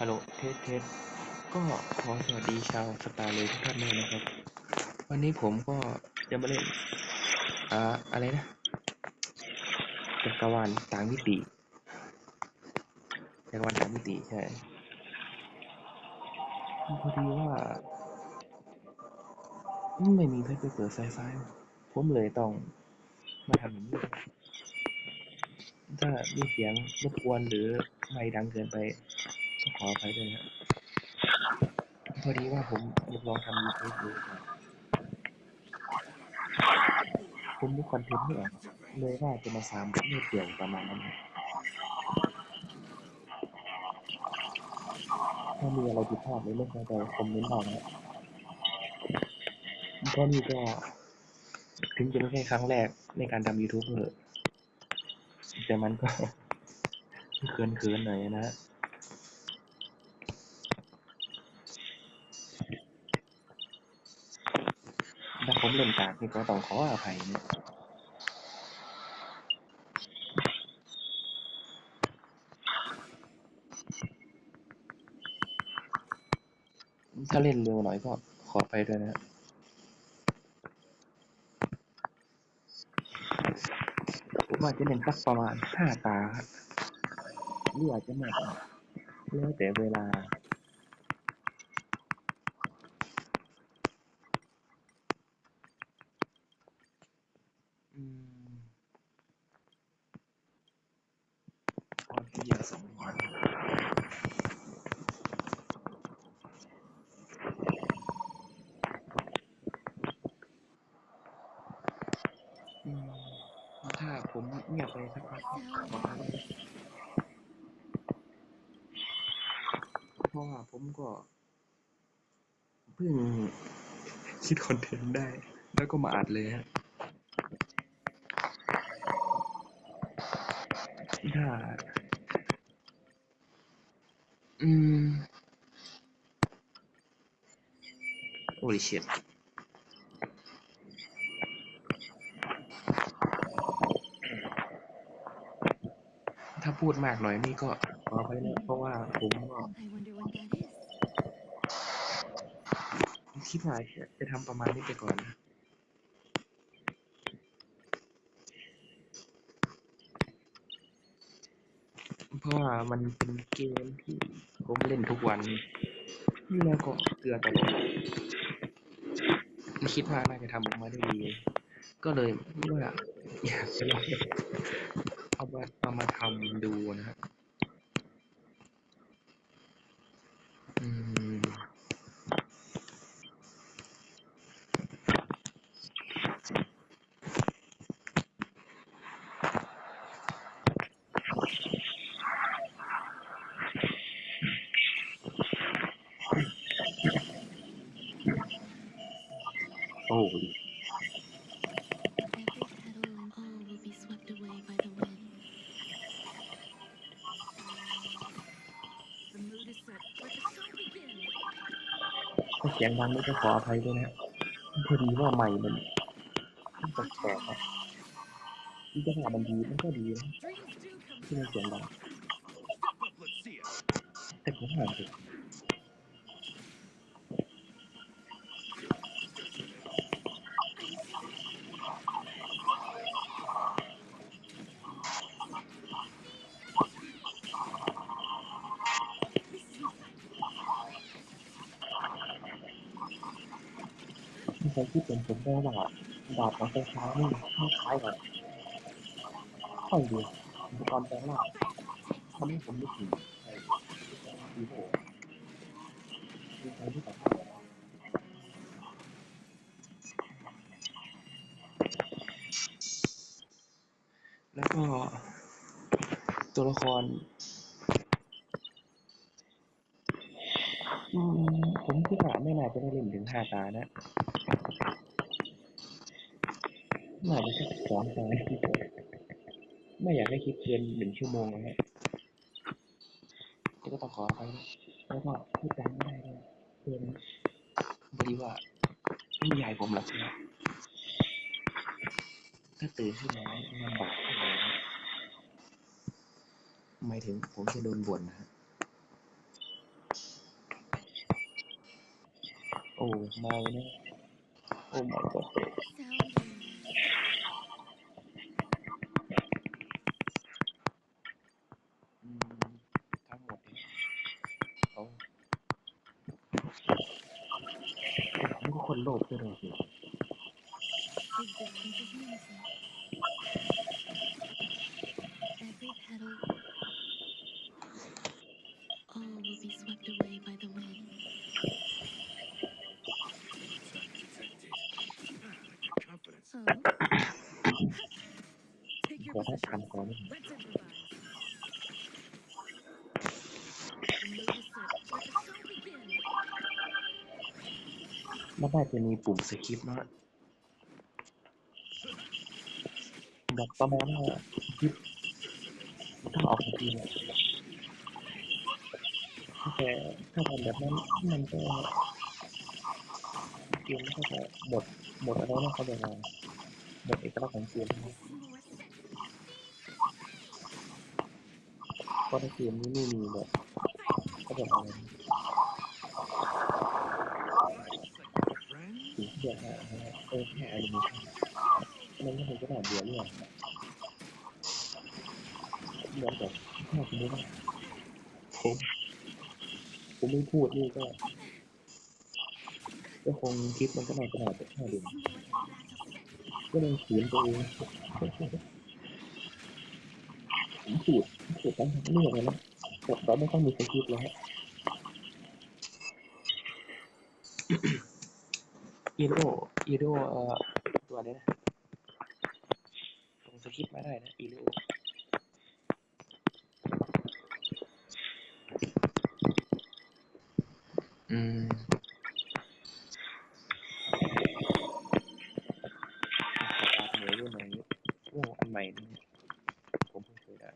ฮัลโหลเทสเทสก็ขอสวัสดีชาวสตาร์เลยทุกท่านด้วยนะครับ วันนี้ผมก็จะมาเล่นอ่าอะไรนะจักรวาลต่างมิติจักรวาลต่างมิติใช่พอดีว่า ไม่มีใครไปเปิดไซไฟผมเลยต้องมาทำอย่างนี้ถ้ามีเสียงรบกวนหรือไม่ดังเกินไป ขออภัยด้วยนะครับพอดีว่าผมยากลองทำยูทูบดูครับผมมีคอนเทนต์ไม่ออกเลยว่าจะมาสามไม่เปลี่ยนประมาณนั้นถ้ามีอะไรผิดพลาดหรือไม่เข้าใจคอมเมนต์ได้นะก็นี่ก็ ถึงจะไม่ใช่ครั้งแรกในการทำ YouTube เถอะแต่มันก็เคินเคินๆหน่อยนะ ถ้าผมเล่นกากนี่ก็ต้องขออภัยนะถ้าเล่นเร็วหน่อยก็ขอไปด้วยนะผมว่าจจะเล่นสักประมาณห้าตาหรืออาจจะมากแล้วแต่เวลา อืมพอที่จะสมควรอืมถ้าผมเงียบไปสักพักก็ขออภัยด้วยเพราะว่าผม ก็เพิ่งคิดคอนเทนต์ได้ แล้วก็มาอัดเลยฮะถ้าอืม holy shit ถ้าพูดมากหน่อยนี่ก็ขอไปเลยเพราะว่าผมก็ I wonder what that is. คิดว่าจะจะทำประมาณนี้ไปก่อนนะเพราะว่ามันเป็นเกมที่ผมเล่นทุกวันแล้วก็เกลือตลอดไม่คิดว่าน่าจะทำออกมาได้ดี ก็เลยว่าอยากจะลองเอามาเอามาทำดูนะครับอืม โอ้ย Every petal and all will be swept away by the wind. The mood is set. Let อ้โหถ้าเสียงดังนี่ก็ขออภัยด้วยนะพอดีว่าใหม่มันมันแปลกๆครับที่จะหามันดีมันก็ดีนะที่มันเสียงดังแต่ผมหาเถอะที่ใครคิดเป็นผมได้ว่าดาบของไฟฟ้านี่คล้ายๆกับค่อยเดียวอุปกรณ์แปลงร่างทำให้ผมนึกถึงไอ้ดีโอดีใจที่แบบแล้วก็ตัวละครผมคิดว่าไม่น่าจะได้เล่นถึงห้าตานะ น่าจะสักสองตอนไม่อยากให้คลิปเกินหนึ่งชั่วโมงนะฮะก็ต้องขอไปแล้วก็พูดดังไม่ได้เลยเป็นบริว่าไม่ใหญ่ผมหรอกนะถ้าตื่นขึ้นมาลำบากเลยหมายถึงผมจะโดนบ่นนะฮะโอ้ไม่นะ โอ้ my god ทั้งหมดนี่ยเขาผมก็คนโลภด้วยเลยสิ ข your อถ้ทันก่อนนี่ Let's improvise. The mood is set. Let the show begin. มันน่าจะมีปุ่มสคริปต์นะแบบประมาณว่าคลิปต้องออกทันทีเลยแต่ถ้าทำแบบนั้นมันก็เกมก็จะหมดหมดอะไรนะเขาจะมา หมดเอกลักษณ์ของเกมเพราะในเกมนี้ไม่มีแบบก็แบบอะไรสิ่งที่จะเออแค่อนิเมชั่มันไม่เคยจะน่าเบื่อเรื่องเหมือนกับถ้าสมมติว่าผมผมไม่พูดนี่ก็ก็คงคลิปมันก็น่าจะหน่าจะแค่เดือน ก็เลยขืนตัวเองผมพูดพูดทั้งเรื่องเลยนะแต่เราไม่ต้องมีสคริปต์แล้วฮะอีโดอีโดเอ่อตัวนี้นะตรงสคริปต์มาได้นะอีโดอืมขอรับเหนือรุ่นไหนโอ้อันใหม่นี่ผมเพิ่งเคยได้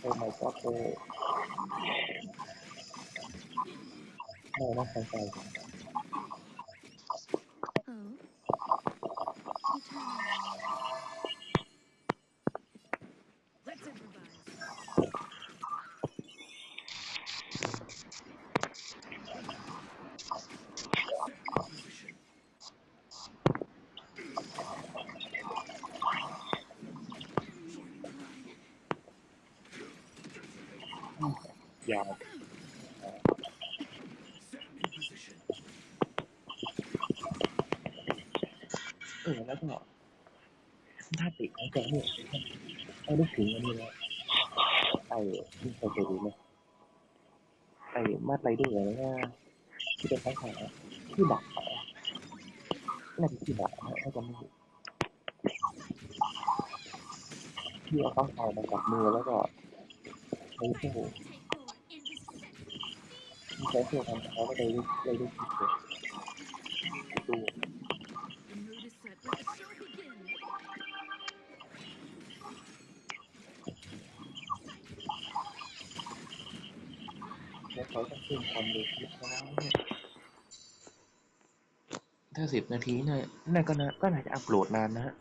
โอ้ my god โอ้ ได้นะใครใคร oh. Eternal. Let's improvise. Position. ยาว Set in position. เออแล้วก็ถ้าติดของแกเนี่ยเอาได้ถึงอันนี้แล้วไอ้ที่เคยเคยดูไหมไอ้มาไรเดอร์อะไรนะที่เป็นข้างขาที่ดักขาน่าจะที่ดักนะถ้าจำไม่ที่เอาข้างขามากับมือแล้วก็ใช้โซ่ใช้โซ่ทำเขาก็เลยเลยได้คิดเลย เขาต้องขึ้นความเร็วคลิปแล้วเนี่ยถ้าสิบนาทีเนี่ยน่าก็น่าก็น่าจะอัปโหลดนานนะฮะ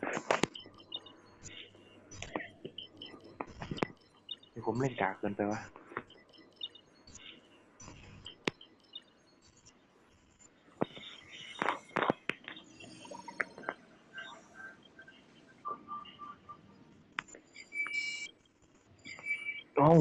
ผมเล่นกากเกินไปวะโอ้า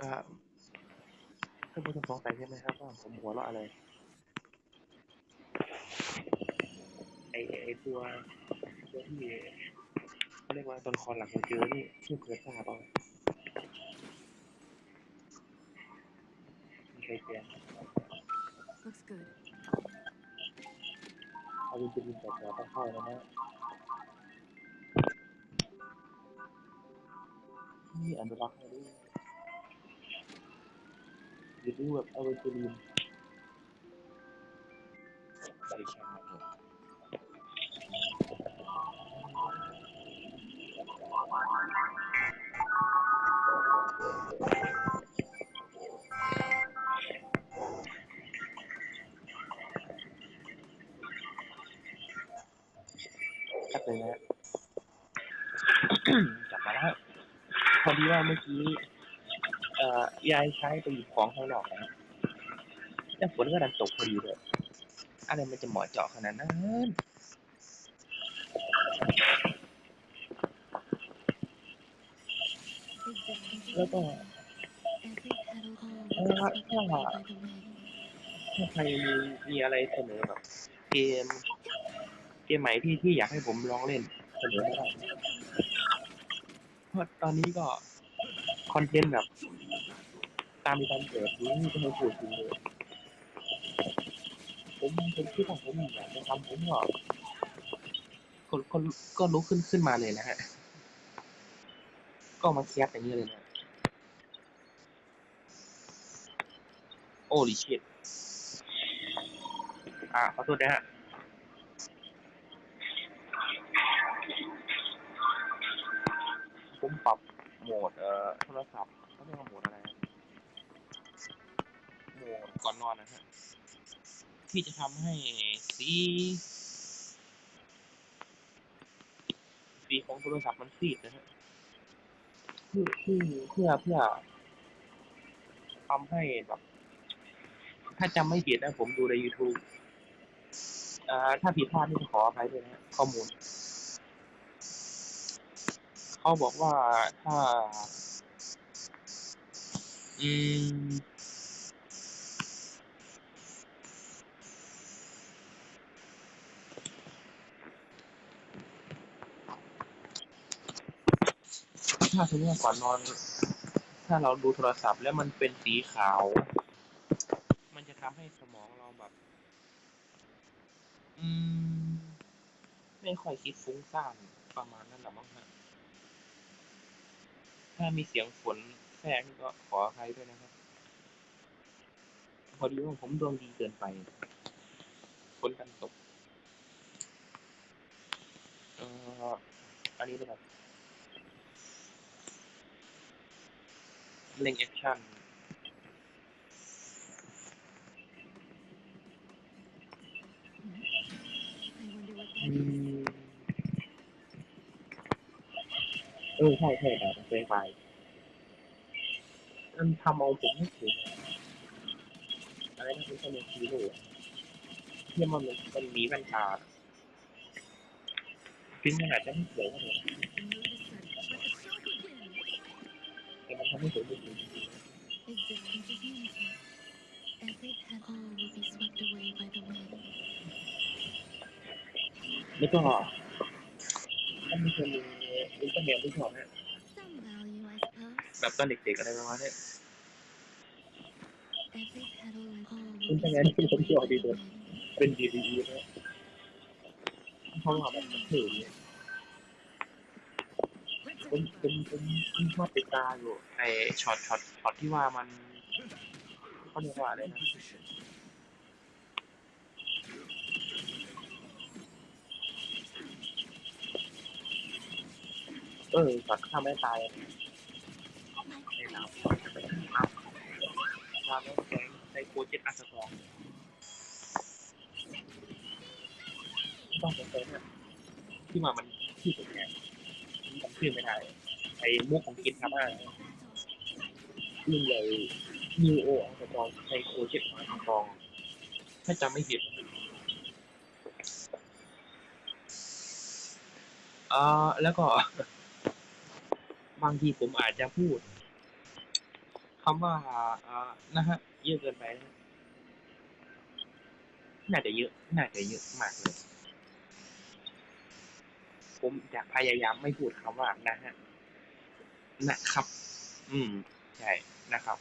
ท่านผู้ชมสงสัยใช่ไหมครับว่าผมหัวเราะอะไรไอไอตัวตัวที่เขาเรียกว่าตัวละครหลักของเจอนี่ชื่อเพอร์ซ่าเปล่ามีใครเจอ good. เอาวินจะบินแต่ตัวต้องเข้าแล้วนะนี่อนุรักษ์ให้ด้วย หรือดูแบบเอาวินจะบินบริการมาเถอะกลับเลยนะกลับมาแล้วพอดีว่าเมื่อกี้ เอ่อยายใช้ไปหยิบของข้างนอกนะแต่ฝนก็ดันตกพอดีเลยอะไรมันจะเหมาะเจาะขนาดนั้นแล้วก็ถ้าถ้าใครมีมีอะไรเสนอแบบเกม เกมใหม่ที่ที่อยากให้ผมลองเล่นเสนอได้เพราะตอนนี้ก็คอนเทนต์แบบ ตามมีการเกิดนี้ก็ไม่พูดถึงเลยผมผมคิดว่าผมอยากจะทำผมก็ก็ก็ก็ลุกขึ้นขึ้นมาเลยนะฮะ ก็มาแคสอย่างนี้เลยนะ โอ้ลิชิตอ่าขอโทษนะฮะผมปรับโหมดเอ่อโทรศัพท์เขาเรียกว่าโหมดอะไร โมดก่อนนอนนะฮะที่จะทำให้สีสีของโทรศัพท์มันซีดนะฮะเพื่อเพื่อเพื่อเพื่อทำให้แบบถ้าจำไม่ผิดนะผมดูใน YouTube อ่าถ้าผิดพลาดนี่ขออภัยด้วยนะ ข้อมูล เขาบอกว่าถ้า อืม ถ้าสมมติว่าก่อนนอน ถ้าเราดูโทรศัพท์แล้วมันเป็นสีขาว มันจะทำให้สมองเราแบบ อืม ไม่ค่อยคิดฟุ้งซ่านประมาณนั้นแหละมั้งฮะถ้ามีเสียงฝนแทรกนี่ก็ขออภัยด้วยนะครับ พอดีว่าผมดวงดีเกินไปฝนกันตกเอ่ออันนี้นะครับ เล่งแอคชั่น I wonder what อื that is. มเออใช่ใช่แบบเคยไปมันทำเอาผมไม่ถึงอะไรนะเป็นคนซีโร่อะที่มันมันมีแว่นตาถึงขนาดจะไม่เขียวก็เถอะ Existence is unity. Every petal all will be swept away by the wind. แล้วก็ถ้ามีคนมีอินเตอร์เน็ตที่ชอบนะ Some value, I suppose. แบบตอนเด็กๆอะไรประมาณเนี้ย Every petal and all will อิน be เทอร์เน็ต swept ที่ผม away ชอบ by ดี the เลย wind. เป็นดีดีนะเพราะว่ามันเท่ดี Let's ผมผมผมผมชอบติดตามอยู่ไอช็อตช็อตช็อตที่ว่ามันเขาเรียกว่าอะไรนะเออช็อตทำให้ตายอะในน้ำทำให้แสงในโคเจ็ตอัสตองต้องเป็นเซนอะที่มามันที่สุดเนี่ย จำชื่อไม่ได้ไอ้มุกของกินทำอะไรยิ่งใหญ่นิวโออัสตองในโคเจ็ตอัสตองถ้าจำไม่ผิดอ่อแล้วก็ บางทีผมอาจจะพูดคำว่าอ่านะฮะ เยอะเกินไปนะน่าจะเยอะ น่าจะเยอะมากเลย ผมจะพยายามไม่พูดคำว่านะฮะนะครับ อืม ใช่นะครับ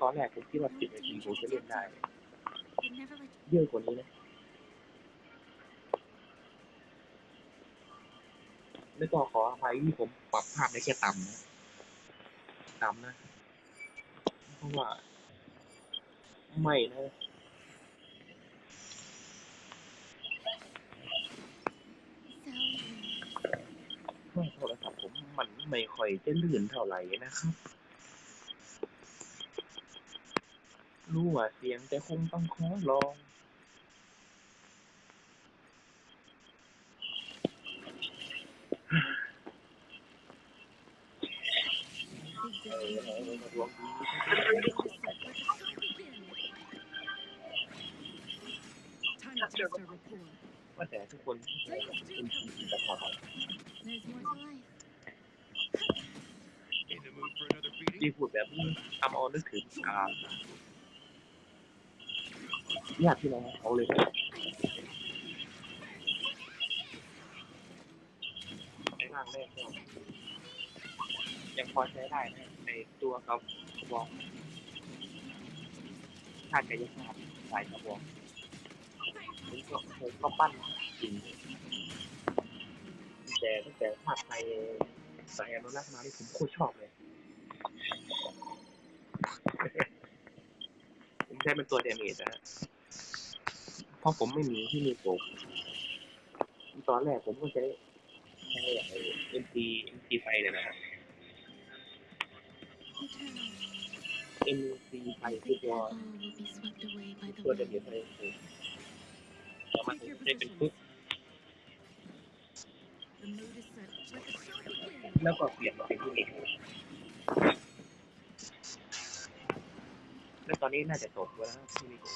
ตอนแรกผมคิดว่าสิบนาทีผมจะเล่นได้ เยอะกว่านี้นะแล้วก็ขออภัยที่ผมปรับภาพได้แค่ต่ำนะต่ำนะ เพราะว่า ไม่นะ ว่าโทรศัพท์ผมมันไม่ค่อยจะลื่นเท่าไหร่นะครับ รู้ว่าเสียงแต่คงต้องขอลองเออเออด ว่าแต่ทุกคนเป็นผีตะขอ There's more to life. In the mood for another beating? ที่พูดแบบนี้ทำเอานึกถึงอ่าญาติพี่น้องเขาเลยนะในร่างแรกก็ยังพอใช้ได้นะในตัวกับวองธาตุกายภาพสายกระบอก ผมก็ผมก็ปั้นจริงแต่ตั้งแต่ภาคไทยสายอนุรักษ์มาที่ผมโคตรชอบเลยผมใช้เป็นตัวเดเมจนะฮะเพราะผมไม่มีที่มีโปกตอนแรกผมก็ใช้ใช้แบบเอ็มซีเอ็มซีไฟเนี่ยนะฮะ Eternal. เอ็มซีไฟ I คือ think ตัว that all will be swept away by the ตัวเดเมจ wind. ไฟคือ แล้วมันใช้เป็นปุ๊บแล้วก็เปลี่ยนมาเป็นที่เอกแล้วตอนนี้น่าจะตกแล้วนะที่มีโปก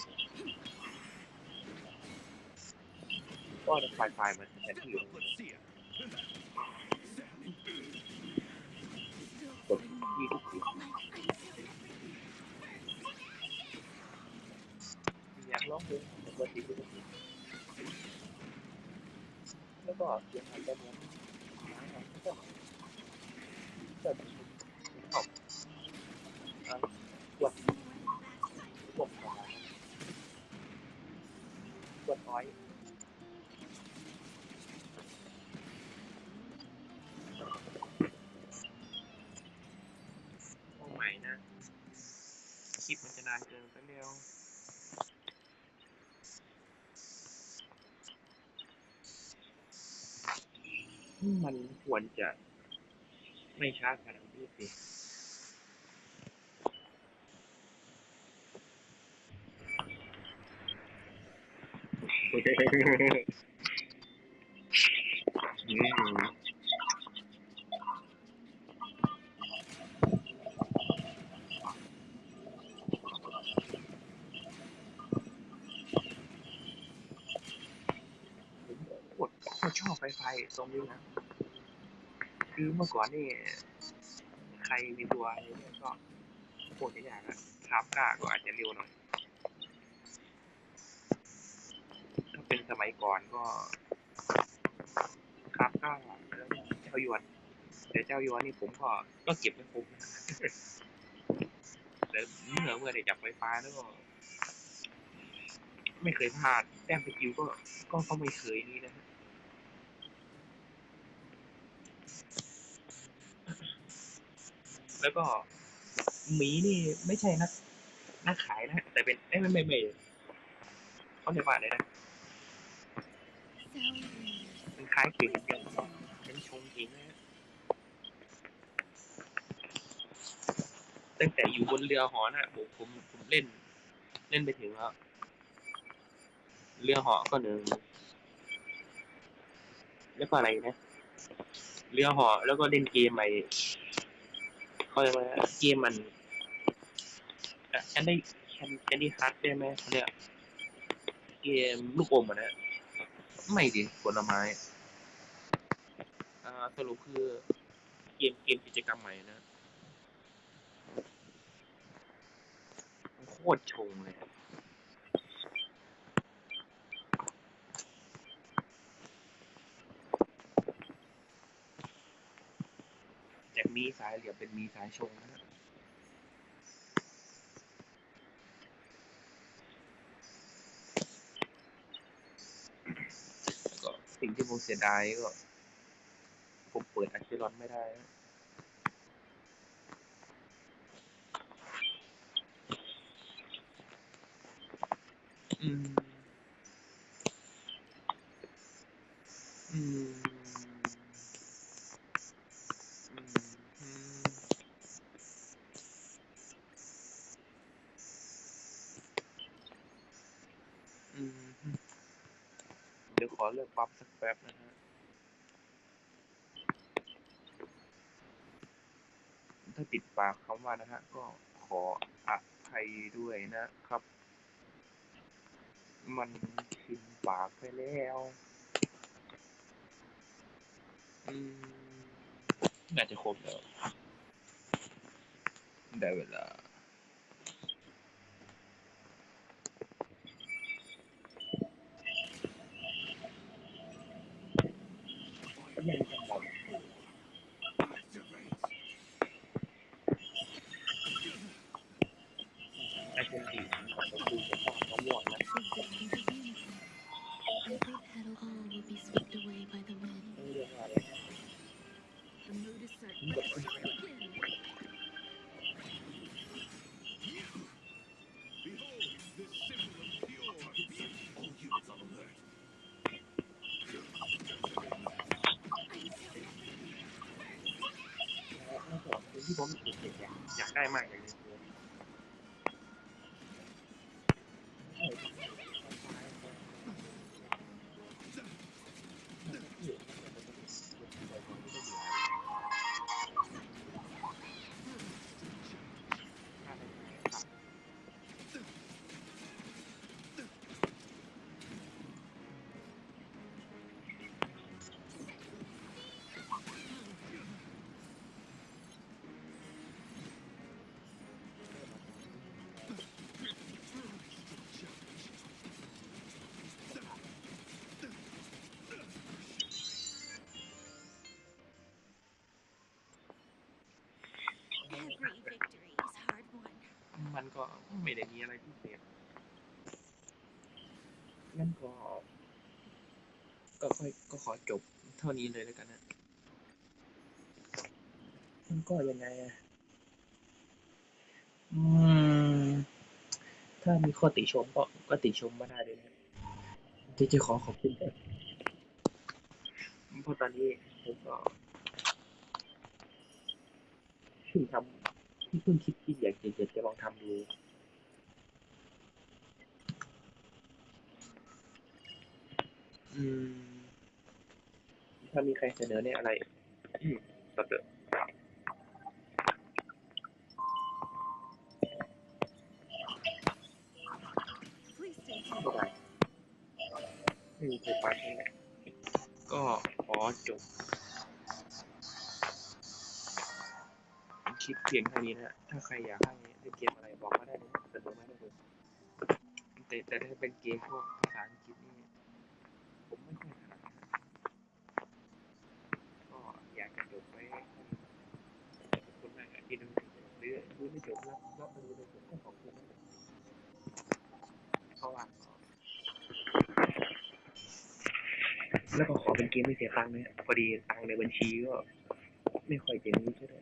ก็จะไฟไฟมันแทนที่อยู่ Let's see ya. กดยี่ทุกทีอยากร้องเพลงปกติทุกที แล้วก็เสีย มันควรจะไม่ช้าขนาดนี้สิอืมผมโคตรโคตรชอบไฟไฟตรงนี้นะ คือเมื่อก่อนนี่ ใครมีตัวอะไรเนี่ยก็โคตรยากอะคราฟก้าก็อาจจะเร็วหน่อย ถ้าเป็นสมัยก่อนก็คราฟก้าแล้วก็เจ้ายวนแต่เจ้ายวนนี่ผมก็ก็เก็บไม่ครบนะแต่เมื่อเมื่อได้จับไฟฟ้าแล้วก็ไม่เคยพลาดแต้มสกิลก็ก็ก็ไม่เคยนี่นะฮะ แล้วก็หมีนี่ไม่ใช่นักนักขายนะแต่เป็นเอ้ยไม่ไม่ไม่เขาเรียกว่าอะไรนะมันคล้ายเก่งเดียวเป็นชงเก่งนะฮะตั้งแต่อยู่บนเรือหอนะผมผมผมเล่น เล่นไปถึงแล้วเรือหอก็หนึ่งแล้วก็อะไรนะ เรือหอแล้วก็เล่นเกมใหม่ เขาเรียกว่าเกมมันอะฉันได้ฉันฉันได้ฮัทได้ไหมเขาเรียกเกมลูกอมอะนะไม่ดิผลไม้อ่าสรุปคือเกมเกมกิจกรรมใหม่นะโคตรชงเลย มีสายเหลี่ยมเป็นมีสายชงนะครับสิ่งที่ผมเสียดายก็ ผมเปิดอัคิรอนไม่ได้อืม อืม อเลือกปั๊บสักแป๊บนะฮะถ้าติดปากคำว่านะฮะ ก็ขออภัยด้วยนะครับ มันชินปากไปแล้วอืมน่าจะครบแล้วได้เวลา ก็ยั ที่ผมเด็กอยากอยากได้มากเลย มันก็ไม่ได้มีอะไรพิเศษงั้นก็ ก็ค่อยก็ขอจบเท่านี้เลยแล้วกันนะมันก็ยังไงอะอืม ถ้ามีข้อติชมก็ก็ติชมมาได้เลยนะที่จะขอขอบคุณก่อนเพราะตอนนี้ผมก็เพิ่งทำ ที่เพิ่งคิดที่อยากจะจะจะลองทำดูอืม ถ้ามีใครเสนอเนี่ยอะไรอืมก็เถอะไม่มีใครปาใช่ไหมก็ขอจบ คลิปเพียงเท่นี้นะฮะถ้าใครอยากให้เล่นเกมอะไรบอกมาได้เลยเสนอมาได้เลยแต่แต่ถ้าเป็นเกมพวกภาษาอังกฤษนี่ผมไม่ค่อยถนัดก็อยากจะจบไว้ให้ขอบคุณมากที่ดูหรือดูไม่จบแล้วแล้วมาดูในผมก็ขอบคุณเพราะว่าแล้วก็ขอเป็นเกมไม่เสียตังค์นะพอดีตังค์ในบัญชีก็ ไม่ค่อยจะมีใช่ไหม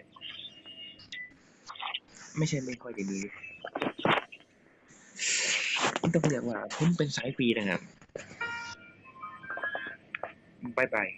ไม่ใช่ไม่ค่อยจะมีต้องเรียกว่าผมเป็นสายฟรีนะครับบายบาย